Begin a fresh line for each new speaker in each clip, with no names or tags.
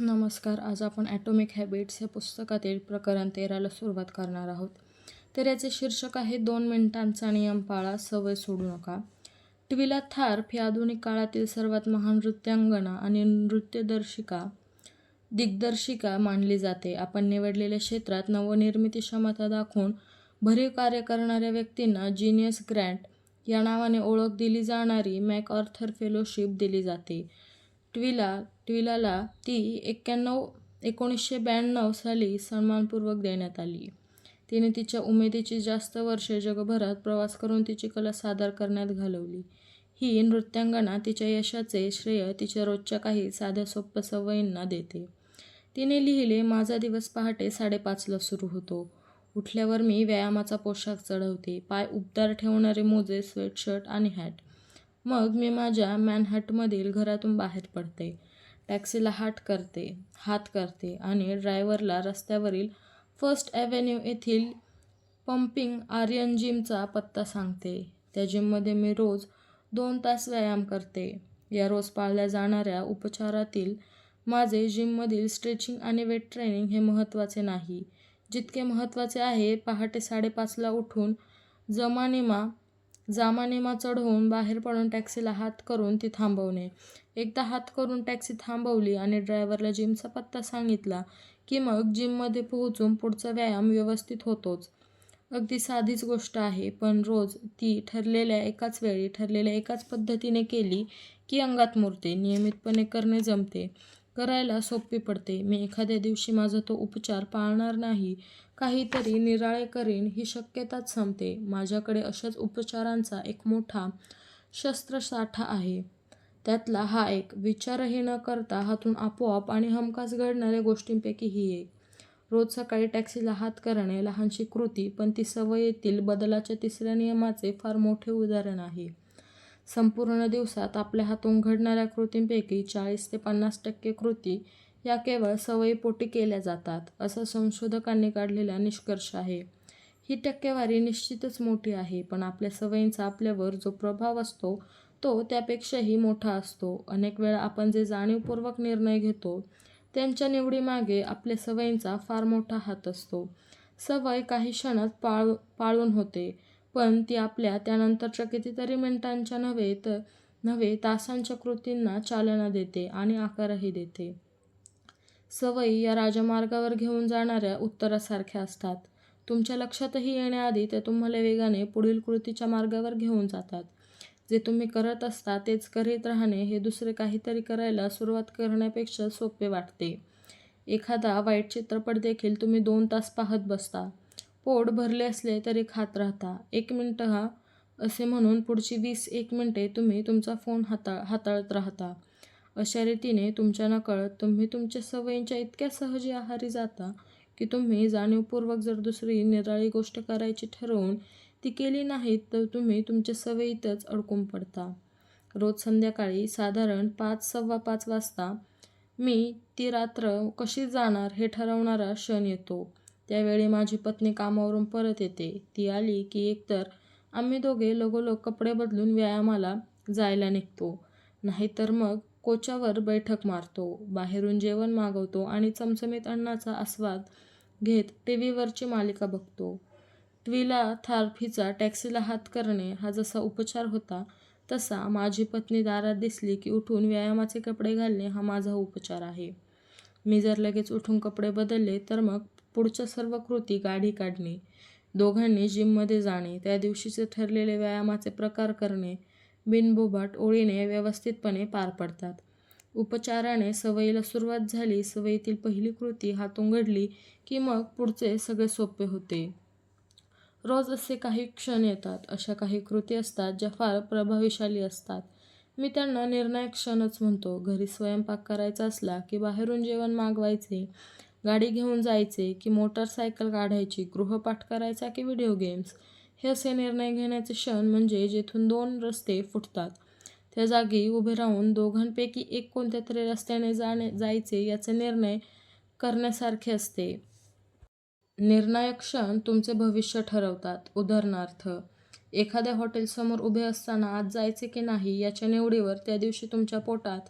नमस्कार आज आपण ॲटॉमिक हॅबिट्स या पुस्तकातील प्रकरण तेराला सुरुवात करणार आहोत. तर याचे शीर्षक आहे दोन मिनिटांचा नियम पाळा सवय सोडू नका. ट्विला थार्प ही आधुनिक काळातील सर्वात महान नृत्यांगना आणि नृत्यदर्शिका दिग्दर्शिका मानली जाते. आपण निवडलेल्या क्षेत्रात नवनिर्मिती क्षमता दाखवून भरीव कार्य करणाऱ्या व्यक्तींना जिनियस ग्रँट या नावाने ओळख दिली जाणारी मॅक ऑर्थर फेलोशिप दिली जाते. ट्विला ट्विलाला ती एक्क्याण्णव एकोणीसशे ब्याण्णव साली सन्मानपूर्वक देण्यात आली. तिने तिच्या उमेदीची जास्त वर्षे जगभरात प्रवास करून तिची कला सादर करण्यात घालवली. ही नृत्यांगना तिच्या यशाचे श्रेय तिच्या रोजच्या काही साध्या सोप्या सवयींना देते. तिने लिहिले माझा दिवस पहाटे साडेपाचला सुरू होतो. उठल्यावर मी व्यायामाचा पोशाख चढवते. पाय उबदार ठेवणारे मोजे स्वेटशर्ट आणि हॅट. मग मी माझ्या मॅनहॅटमधील घरातून बाहेर पडते. टॅक्सीला हाट करते हात करते आणि ड्रायव्हरला रस्त्यावरील फर्स्ट ॲव्हेन्यू येथील पंपिंग आर्यन जिमचा पत्ता सांगते. त्या जिममध्ये मी रोज दोन तास व्यायाम करते. या रोज पाळल्या जाणाऱ्या उपचारातील माझे जिममधील स्ट्रेचिंग आणि वेट ट्रेनिंग हे महत्त्वाचे नाही. जितके महत्त्वाचे आहे पहाटे साडेपाचला उठून जमानिमा जामानेमा चढवून बाहेर पडून टॅक्सीला हात करून ती थांबवणे. एकदा हात करून टॅक्सी थांबवली आणि ड्रायव्हरला जिमचा पत्ता सांगितला की मग जिममध्ये पोहोचून पुढचा व्यायाम व्यवस्थित होतोच. अगदी साधीच गोष्ट आहे पण रोज ती ठरलेल्या एकाच वेळी ठरलेल्या एकाच पद्धतीने केली की अंगात मुरते नियमितपणे करणे जमते. करायला सोपी पडते. मी एखाद्या दिवशी माझा तो उपचार पाळणार नाही. काहीतरी निराळे करीन ही शक्यताच संपते. माझ्याकडे अशाच उपचारांचा एक मोठा शस्त्रसाठा आहे. त्यातला हा एक विचारही न करता हातून आपोआप आणि हमखास घडणाऱ्या गोष्टींपैकी ही एक. रोज सकाळी टॅक्सीला हात करणे लहानशी कृती पण ती सवयीतील बदलाच्या तिसऱ्या नियमाचे फार मोठे उदाहरण आहे. संपूर्ण दिवसात आपल्या हातून घडणाऱ्या कृतींपैकी चाळीस ते पन्नास टक्के कृती या केवळ सवयीपोटी केल्या जातात असा संशोधकांनी काढलेला निष्कर्ष आहे. ही टक्केवारी निश्चितच मोठी आहे पण आपल्या सवयींचा आपल्यावर जो प्रभाव असतो तो त्यापेक्षाही मोठा असतो. अनेक वेळा आपण जे जाणीवपूर्वक निर्णय घेतो त्यांच्या निवडीमागे आपल्या सवयींचा फार मोठा हात असतो. सवय काही क्षणात पाळ पाळून होते पण ती आपल्या त्यानंतरच्या कितीतरी मिनिटांच्या नव्हे तर नव्हे तासांच्या कृतींना चालना देते आणि आकारही देते. सवयी या राजमार्गावर घेऊन जाणाऱ्या उत्तरासारख्या असतात. तुमच्या लक्षातही येण्याआधी ते तुम्हाला वेगाने पुढील कृतीच्या मार्गावर घेऊन जातात. जे तुम्ही करत असता तेच करीत राहणे हे दुसरे काहीतरी करायला सुरुवात करण्यापेक्षा सोपे वाटते. एखादा वाईट चित्रपट देखील तुम्ही दोन तास पाहत बसता. पोट भरले असले तरी खात राहता. एक मिनटं हा असे म्हणून पुढची वीस एक मिनटे तुम्ही तुमचा फोन हाताळ हाताळत राहता. अशा रीतीने तुमच्या नकळत तुम्ही तुमच्या सवयींच्या इतक्या सहजी आहारी जाता की तुम्ही जाणीवपूर्वक जर दुसरी निराळी गोष्ट करायची ठरवून ती केली नाहीत तर तुम्ही तुमच्या सवयीतच अडकून पडता. रोज संध्याकाळी साधारण पाच सव्वा पाच वाजता मी ती रात्र कशी जाणार हे ठरवणारा क्षण येतो. त्यावेळी माझी पत्नी कामावरून परत येते. ती आली की एकतर आम्ही दोघे लगोलग कपडे बदलून व्यायामाला जायला निघतो. नाहीतर मग कोचावर बैठक मारतो बाहेरून जेवण मागवतो आणि चमचमीत अन्नाचा आस्वाद घेत टी व्हीवरची मालिका बघतो. ट्विला थार्फीचा टॅक्सीला हात करणे हा जसा उपचार होता तसा माझी पत्नी दारात दिसली की उठून व्यायामाचे कपडे घालणे हा माझा उपचार आहे. मी जर लगेच उठून कपडे बदलले तर मग पुढच्या सर्व कृती गाडी काढणे दोघांनी जिममध्ये जाणे त्या दिवशीचे ठरलेले व्यायामाचे प्रकार करणे बिनबोबाट ओळीने व्यवस्थितपणे पार पडतात. उपचाराने सवयीला सुरुवात झाली सवयीतील पहिली कृती हातून घडली की मग पुढचे सगळे सोपे होते. रोज असे काही क्षण येतात अशा काही कृती असतात ज्या फार प्रभावीशाली असतात. मी त्यांना निर्णायक क्षणच म्हणतो. घरी स्वयंपाक करायचा असला की बाहेरून जेवण मागवायचे गाडी घेऊन जायचे की मोटरसायकल काढायची गृहपाठ करायचा की व्हिडिओ गेम्स. हे असे निर्णय घेण्याचे क्षण म्हणजे जेथून दोन रस्ते फुटतात. त्या जागी उभे राहून दोघांपैकी एक कोणत्या तरी रस्त्याने जाणे जायचे याचा निर्णय करण्यासारखे असते. निर्णायक क्षण तुमचे भविष्य ठरवतात. उदाहरणार्थ एखाद्या हॉटेलसमोर उभे असताना आज जायचे की नाही याच्या निवडीवर त्या दिवशी तुमच्या पोटात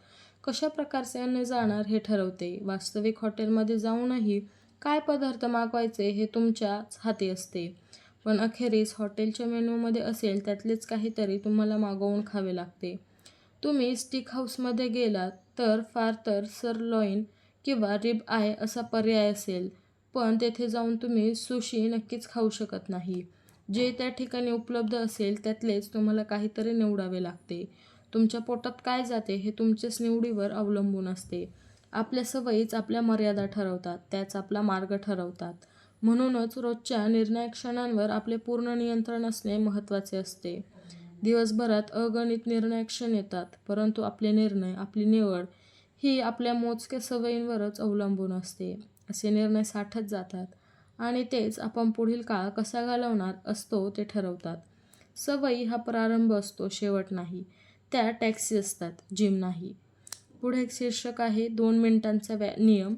कशा प्रकारचे अन्न जाणार हे ठरवते. वास्तविक हॉटेलमध्ये जाऊनही काय पदार्थ मागवायचे हे तुमच्याच हाती असते. पण अखेरीस हॉटेलच्या मेनूमध्ये असेल त्यातलेच काहीतरी तुम्हाला मागवून खावे लागते. तुम्ही स्टिक हाऊसमध्ये गेलात तर फार तर सरलॉईन किंवा रिब आय असा पर्याय असेल पण तेथे जाऊन तुम्ही सुशी नक्कीच खाऊ शकत नाही. जे त्या ठिकाणी उपलब्ध असेल त्यातलेच तुम्हाला काहीतरी निवडावे लागते. तुमच्या पोटात काय जाते हे तुमच्याच निवडीवर अवलंबून असते. आपल्या सवयीच आपल्या मर्यादा ठरवतात त्याच आपला मार्ग ठरवतात. म्हणूनच रोजच्या निर्णायक क्षणांवर आपले पूर्ण नियंत्रण असणे महत्त्वाचे असते. दिवसभरात अगणित निर्णायक क्षण येतात परंतु आपले निर्णय आपली निवड ही आपल्या मोजक्या सवयींवरच अवलंबून असते. असे निर्णय साठत जातात आणि तेच आपण पुढील काळ कसा घालवणार असतो ते ठरवतात. सवयी हा प्रारंभ असतो शेवट नाही. त्या टॅक्सी असतात जिम नाही. पुढे एक शीर्षक आहे दोन मिनिटांचा व्या नियम.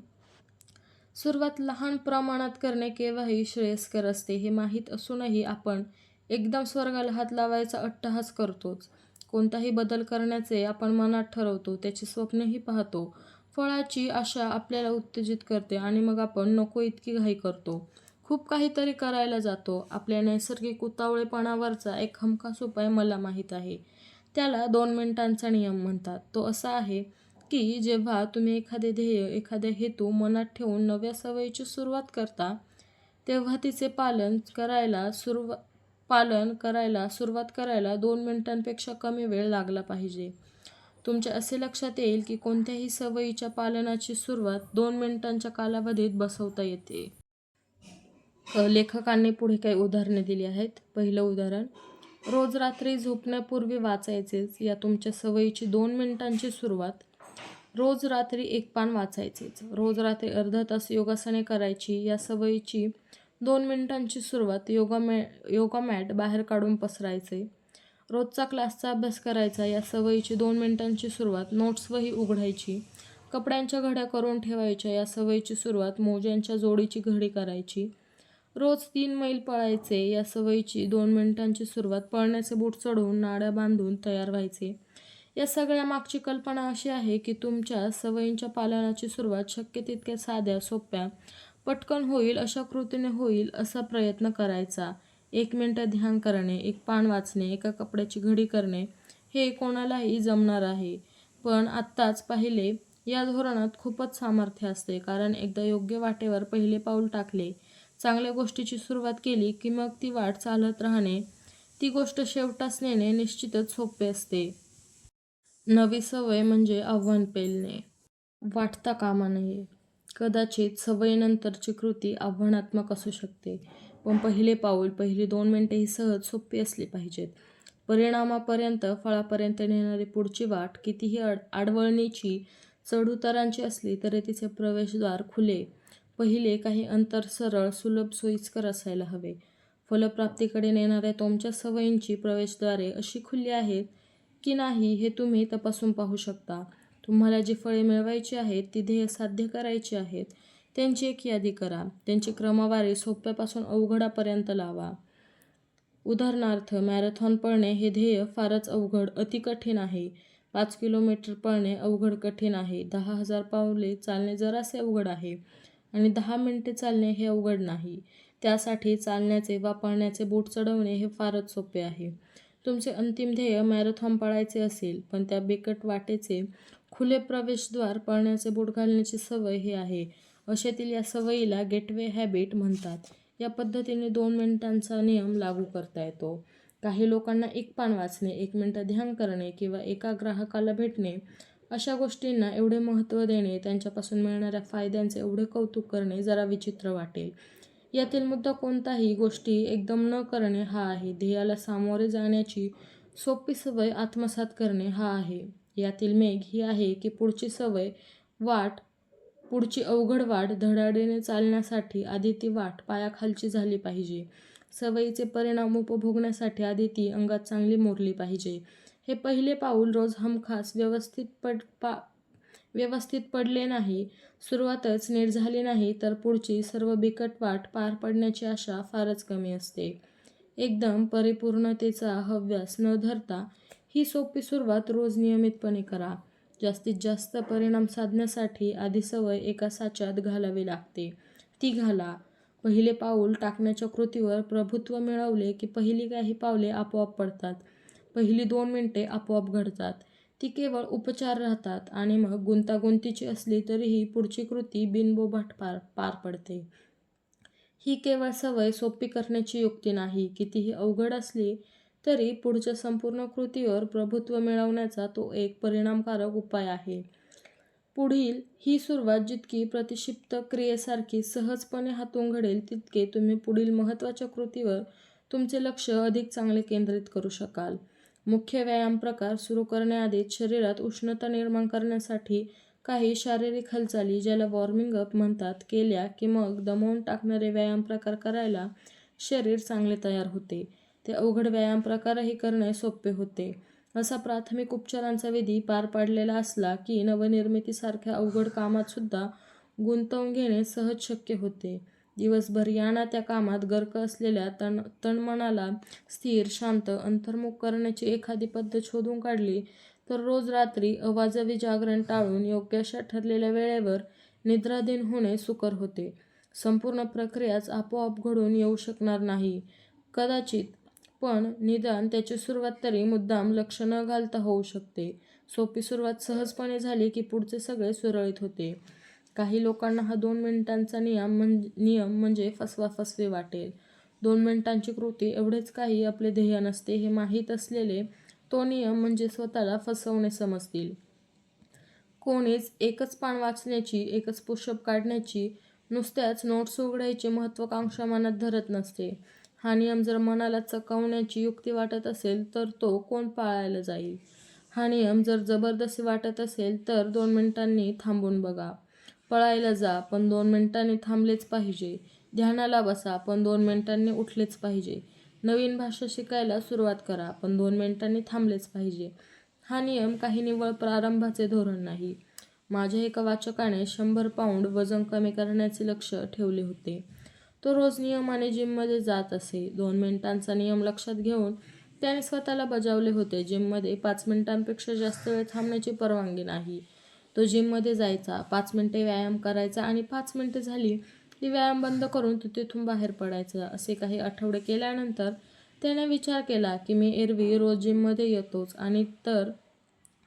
सुरुवात लहान प्रमाणात करणे केव्हाही श्रेयस्कर असते हे माहीत असूनही आपण एकदम स्वर्गाला हात लावायचा अट्टहास करतोच. कोणताही बदल करण्याचे आपण मनात ठरवतो त्याची स्वप्नही पाहतो. फळाची आशा आपल्याला उत्तेजित करते आणि मग आपण नको इतकी घाई करतो. खूप काहीतरी करायला जातो. आपल्या नैसर्गिक उतावळेपणावरचा एक हमखास उपाय मला माहीत आहे. त्याला दोन मिनिटांचा नियम म्हणतात. तो असा आहे की जेव्हा तुम्ही एखादे ध्येय एखाद्या हेतू मनात ठेवून नव्या सवयीची सुरुवात करता तेव्हा तिचे पालन करायला सुरुवा पालन करायला सुरुवात करायला दोन मिनिटांपेक्षा कमी वेळ लागला पाहिजे. तुमच्या असे लक्षात येईल की कोणत्याही सवयीच्या पालनाची सुरुवात दोन मिनिटांच्या कालावधीत बसवता येते. लेखकांनी पुढे काही उदाहरणे दिली आहेत. पहिलं उदाहरण रोज रात्री झोपण्यापूर्वी वाचायचेच या तुमच्या सवयीची दोन मिनिटांची सुरुवात रोज रात्री एक पान वाचायचेच रोज रात्री अर्धा तास योगासने करायची. या सवयीची दोन मिनिटांची सुरुवात योगा मॅ योगा मॅट बाहेर काढून पसरायचे. रोजचा क्लासचा अभ्यास करायचा. या सवयीची दोन मिनिटांची सुरुवात नोट्सवही उघडायची. कपड्यांच्या घड्या करून ठेवायच्या. या सवयीची सुरुवात मोज्यांच्या जोडीची घडी करायची. रोज तीन मैल पळायचे. या सवयीची दोन मिनिटांची सुरुवात पळण्याचे बूट चढवून नाड्या बांधून तयार व्हायचे. या सगळ्या मागची कल्पना अशी आहे की तुमच्या सवयींच्या पालनाची सुरुवात शक्य तितक्या साध्या सोप्या पटकन होईल अशा कृतीने होईल असा प्रयत्न करायचा. एक मिनटं ध्यान करणे एक पान वाचणे एका कपड्याची घडी करणे हे कोणालाही जमणार आहे. पण आत्ताच पाहिले या धोरणात खूपच सामर्थ्य असते. कारण एकदा योग्य वाटेवर पहिले पाऊल टाकले चांगल्या गोष्टीची सुरुवात केली की मग ती वाट चालत राहणे ती गोष्ट शेवटास नेणे निश्चितच सोपे असते. नवी सवय म्हणजे आव्हान पेलणे. वाटता कामा नये. कदाचित सवयीनंतरची कृती आव्हानात्मक असू शकते. पण पहिले पाऊल पहिली दोन मिनटे ही सहज सोपी असली पाहिजेत. परिणामापर्यंत फळापर्यंत नेणारी पुढची वाट कितीही अड आडवळणीची चढउतारांची असली तरी तिचे प्रवेशद्वार खुले. पहिले काही अंतर सरळ सुलभ सोयीस्कर असायला हवे. फलप्राप्तीकडे नेणाऱ्या तुमच्या सवयींची प्रवेशद्वारे अशी खुली आहेत की नाही हे तुम्ही तपासून पाहू शकता. तुम्हाला जी फळे मिळवायची आहेत ती ध्येय साध्य करायची आहेत. त्यांची एक यादी करा. त्यांची क्रमवारी सोप्यापासून अवघडापर्यंत लावा. उदाहरणार्थ मॅरेथॉन पळणे हे ध्येय फारच अवघड अतिकठीण आहे. पाच किलोमीटर पळणे अवघड कठीण आहे. दहा हजार पावले चालणे जरासे अवघड आहे आणि दहा मिनिटे चालणे हे अवघड नाही. त्यासाठी चालण्याचे वा पळण्याचे बूट चढवणे हे फारच सोपे आहे. तुमचे अंतिम ध्येय मॅरेथॉन पळायचे असेल पण त्या बिकट वाटेचे खुले प्रवेशद्वार पळण्याचे बूट घालण्याची सवय ही आहे. अशातील या सवयीला गेटवे हॅबिट म्हणतात. या पद्धतीने दोन मिनिटांचा नियम लागू करता येतो. काही लोकांना एक पान वाचणे एक मिनटं ध्यान करणे किंवा एका ग्राहकाला भेटणे अशा गोष्टींना एवढे महत्त्व देणे त्यांच्यापासून मिळणाऱ्या फायद्यांचे एवढे कौतुक करणे जरा विचित्र वाटेल. यातील मुद्दा कोणताही गोष्टी एकदम न करणे हा आहे. ध्येयाला सामोरे जाण्याची सोपी सवय आत्मसात करणे हा आहे. यातील मेघ ही आहे की पुढची सवय वाट पुढची अवघड वाट धडाडीने चालण्यासाठी आधी ती वाट पायाखालची झाली पाहिजे. सवयीचे परिणाम उपभोगण्यासाठी आधी ती अंगात चांगली मोरली पाहिजे. हे पहिले पाऊल रोज हमखास व्यवस्थित पड पा व्यवस्थित पडले नाही सुरुवातच नीट झाली नाही तर पुढची सर्व बिकट वाट पार पडण्याची आशा फारच कमी असते. एकदम परिपूर्णतेचा हव्यास न धरता ही सोपी सुरुवात रोज नियमितपणे करा. जास्तीत जास्त परिणाम साधण्यासाठी आधी सवय एका साच्यात घालावी लागते. ती घाला. पहिले पाऊल टाकण्याच्या कृतीवर प्रभुत्व मिळवले की पहिली काही पावले आपोआप पडतात. पहिली दोन मिनिटे आपोआप घडतात. ती केवळ उपचार राहतात आणि मग गुंतागुंतीची असली तरीही पुढची कृती बिनबोभाट पार पार पडते. ही केवळ सवय सोपी करण्याची युक्ती नाही. कितीही अवघड असली तरी पुढच्या संपूर्ण कृतीवर प्रभुत्व मिळवण्याचा तो एक परिणामकारक उपाय आहे. पुढील ही सुरुवात जितकी प्रतिक्षिप्त क्रियेसारखी सहजपणे हातून घडेल तितके तुम्ही पुढील महत्त्वाच्या कृतीवर तुमचे लक्ष अधिक चांगले केंद्रित करू शकाल. मुख्य व्यायाम प्रकार सुरू करण्याआधीच शरीरात उष्णता निर्माण करण्यासाठी काही शारीरिक हालचाली ज्याला वॉर्मिंग अप म्हणतात केल्या की मग दमवून टाकणारे व्यायाम प्रकार करायला शरीर चांगले तयार होते. ते अवघड व्यायाम प्रकारही करणे सोपे होते. असा प्राथमिक उपचारांचा विधी पार पाडलेला असला की नवनिर्मितीसारख्या अवघड कामात सुद्धा गुंतवून घेणे सहज शक्य होते. दिवसभर याना त्या कामात गर्क असलेल्या तण तणमनाला स्थिर शांत अंतर्मुख करण्याची एखादी पद्धत शोधून काढली तर रोज रात्री अवाजवी जागरण टाळून योग्य अशा ठरलेल्या वेळेवर निद्राधीन होणे सुकर होते. संपूर्ण प्रक्रियाच आपोआप घडून येऊ शकणार नाही. कदाचित पण निदान त्याची सुरुवात तरी मुद्दाम लक्ष न घालता होऊ शकते. सोपी सुरुवात सहजपणे झाली की पुढचे सगळे सुरळीत होते. काही लोकांना हा दोन मिनिटांचा नियम म्हण नियम म्हणजे फसवा फसवे वाटेल. दोन मिनिटांची कृती एवढेच काही आपले ध्येय नसते हे माहीत असलेले तो नियम म्हणजे स्वतःला फसवणे समजतील. कोणीच एकच पान वाचण्याची एकच पुषप काढण्याची नुसत्याच नोट्स उघडायची महत्त्वाकांक्षा मनात धरत नसते. हा नियम जर मनाला चकवण्याची युक्ती वाटत असेल तर तो कोण पाळायला जाईल? हा नियम जर जबरदस्ती वाटत असेल तर दोन मिनिटांनी थांबून बघा. पळायला जा पण दोन मिनिटांनी थांबलेच पाहिजे. ध्यानाला बसा पण दोन मिनिटांनी उठलेच पाहिजे. नवीन भाषा शिकायला सुरुवात करा पण दोन मिनिटांनी थांबलेच पाहिजे. हा नियम काही निव्वळ प्रारंभाचे धोरण नाही. माझ्या एका वाचकाने शंभर पाऊंड वजन कमी करण्याचे लक्ष ठेवले होते. तो रोज नियमाने जिममध्ये जात असे. दोन मिनिटांचा नियम लक्षात घेऊन त्याने स्वतःला बजावले होते. जिममध्ये पाच मिनिटांपेक्षा जास्त वेळ थांबण्याची परवानगी नाही. तो जिममध्ये जायचा पाच मिनिटे व्यायाम करायचा आणि पाच मिनिटे झाली ती व्यायाम बंद करून तो तिथून बाहेर पडायचा. असे काही आठवडे केल्यानंतर त्याने विचार केला की मी एरवी रोज जिममध्ये येतोच आणि तर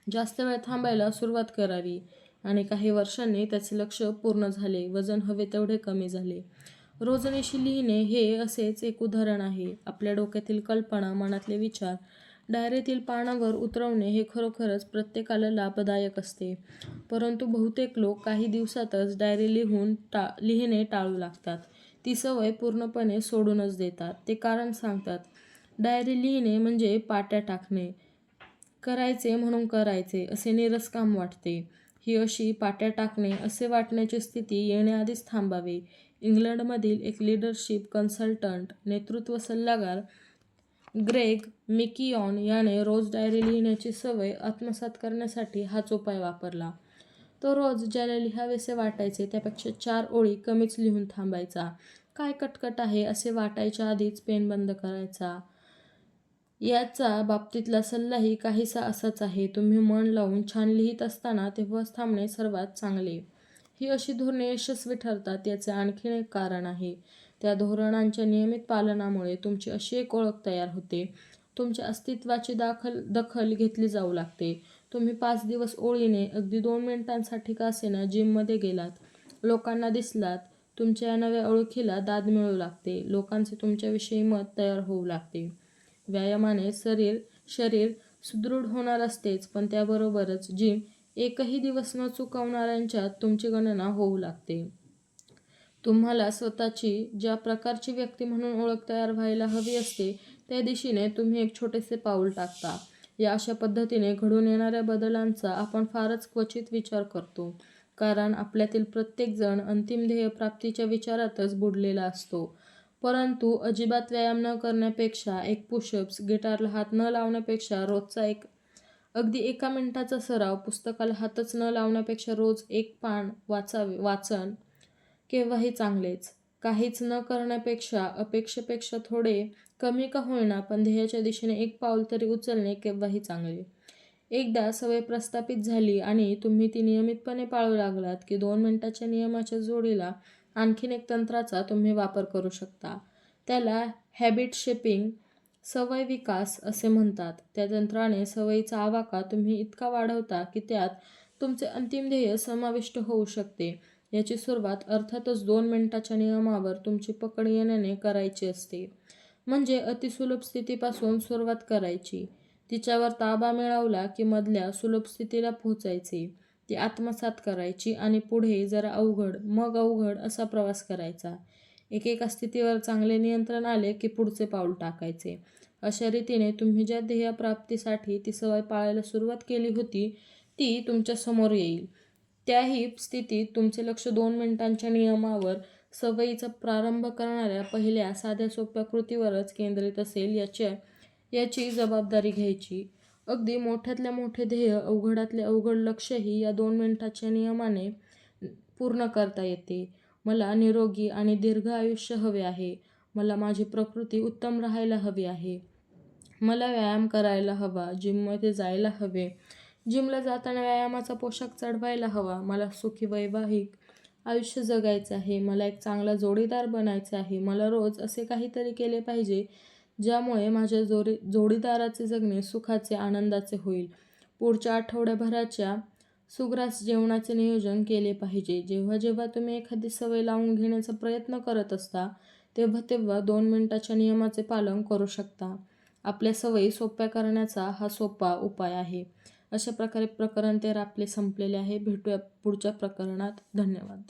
जास्त वेळ थांबायला सुरुवात करावी आणि काही वर्षांनी त्याचे लक्ष पूर्ण झाले वजन हवे तेवढे कमी झाले. रोजनिशी लिहिणे हे असेच एक उदाहरण आहे. आपल्या डोक्यातील कल्पना मनातले विचार डायरीतील पानावर उतरवणे हे खरोखरच प्रत्येकाला लाभदायक असते. परंतु बहुतेक लोक काही दिवसातच डायरी लिहून टा लिहिणे टाळू लागतात. ती सवय पूर्णपणे सोडूनच देतात. ते कारण सांगतात डायरी लिहिणे म्हणजे पाट्या टाकणे करायचे म्हणून करायचे असे निरस काम वाटते. ही अशी पाट्या टाकणे असे वाटण्याची स्थिती येण्याआधीच थांबावे. इंग्लंडमधील एक लीडरशिप कन्सल्टंट नेतृत्व सल्लागार ग्रेग मिकियॉन याने रोज डायरी लिहिण्याची सवय आत्मसात करण्यासाठी हाच उपाय वापरला. तो रोज ज्याला लिहावेसे वाटायचे त्यापेक्षा चार ओळी कमीच लिहून थांबायचा. काय कटकट आहे असे वाटायच्या आधीच पेन बंद करायचा. याचा बाबतीतला सल्लाही काहीसा असाच आहे. तुम्ही मन लावून छान लिहित असताना तेव्हाच थांबणे सर्वात चांगले. ही अशी धोरणे यशस्वी ठरतात याचे आणखीन एक कारण आहे. त्या धोरणांच्या नियमित पालनामुळे तुमची अशी एक ओळख तयार होते. तुमच्या अस्तित्वाची दाखल दखल घेतली जाऊ लागते. तुम्ही पाच दिवस ओळीने अगदी दोन मिनिटांसाठी का असेना जिममध्ये गेलात? लोकांना दिसलात. तुमच्या या नव्या ओळखीला दाद मिळू लागते. लोकांचे तुमच्याविषयी मत तयार होऊ लागते. व्यायामाने शरीर शरीर सुदृढ होणार असतेच पण त्याबरोबरच जिम एकही दिवस न चुकवणाऱ्यांच्यात तुमची गणना होऊ लागते. तुम्हाला स्वतःची ज्या प्रकारची व्यक्ती म्हणून ओळख तयार व्हायला हवी असते त्या दिशेने तुम्ही एक छोटेसे पाऊल टाकता. या अशा पद्धतीने घडून येणाऱ्या बदलांचा आपण फारच क्वचित विचार करतो कारण आपल्यातील प्रत्येकजण अंतिम ध्येय प्राप्तीच्या विचारातच बुडलेला असतो. परंतु अजिबात व्यायाम न करण्यापेक्षा एक पुशअप्स गिटारला हात न लावण्यापेक्षा रोजचा एक अगदी एका मिनिटाचा सराव पुस्तकाला हातच न लावण्यापेक्षा रोज एक पान वाचावे वाचन केव्हाही चांगलेच. काहीच न करण्यापेक्षा अपेक्षेपेक्षा थोडे कमी का होईना पण ध्येयाच्या दिशेने एक पाऊल तरी उचलणे केव्हाही चांगले. एकदा सवय प्रस्थापित झाली आणि तुम्ही ती नियमितपणे पाळू लागलात की दोन मिनिटाच्या नियमाच्या जोडीला आणखीन एक तंत्राचा तुम्ही वापर करू शकता. त्याला हॅबिट शेपिंग सवय विकास असे म्हणतात. त्या तंत्राने सवयीचा आवाका तुम्ही इतका वाढवता की त्यात तुमचे अंतिम ध्येय समाविष्ट होऊ शकते. याची सुरुवात अर्थातच दोन मिनिटाच्या नियमावर तुमची पकड येण्याने करायची असते. म्हणजे अतिसुलभ स्थितीपासून सुरुवात करायची. तिच्यावर ताबा मिळवला की मधल्या सुलभ स्थितीला पोहोचायचे. ती आत्मसात करायची आणि पुढे जरा अवघड मग अवघड असा प्रवास करायचा. एकेका स्थितीवर चांगले नियंत्रण आले की पुढचे पाऊल टाकायचे. अशा रीतीने तुम्ही ज्या ध्येयप्राप्तीसाठी ती सवय पाळायला सुरुवात केली होती ती तुमच्यासमोर येईल. त्याही स्थितीत तुमचे लक्ष दोन मिनिटांच्या नियमावर सवयीचा प्रारंभ करणाऱ्या पहिल्या साध्या सोप्या कृतीवरच केंद्रित असेल याच्या याची जबाबदारी घ्यायची. अगदी मोठ्यातल्या मोठे ध्येय अवघडातले अवघड लक्षही या दोन मिनिटाच्या नियमाने पूर्ण करता येते. मला निरोगी आणि दीर्घ आयुष्य हवे आहे. मला माझी प्रकृती उत्तम राहायला हवी आहे. मला व्यायाम करायला हवा जिममध्ये जायला हवे. जिमला जाताना व्यायामाचा पोशाख चढवायला हवा. मला सुखी वैवाहिक आयुष्य जगायचं आहे. मला एक चांगला जोडीदार बनायचं आहे. मला रोज असे काहीतरी केले पाहिजे ज्यामुळे माझ्या जोडी जोडीदाराचे जगणे सुखाचे आनंदाचे होईल. पुढच्या आठवड्याभराच्या सुग्रास जेवणाचे नियोजन केले पाहिजे. जेव्हा जेव्हा तुम्ही एखादी सवय लावून घेण्याचा प्रयत्न करत असता तेव्हा तेव्हा दोन मिनिटाच्या नियमाचे पालन करू शकता. आपल्या सवयी सोप्या करण्याचा हा सोपा उपाय आहे. अशा प्रकारे प्रकरण तेरा आपले संपलेले आहे. भेटूया पुढच्या प्रकरणात. धन्यवाद.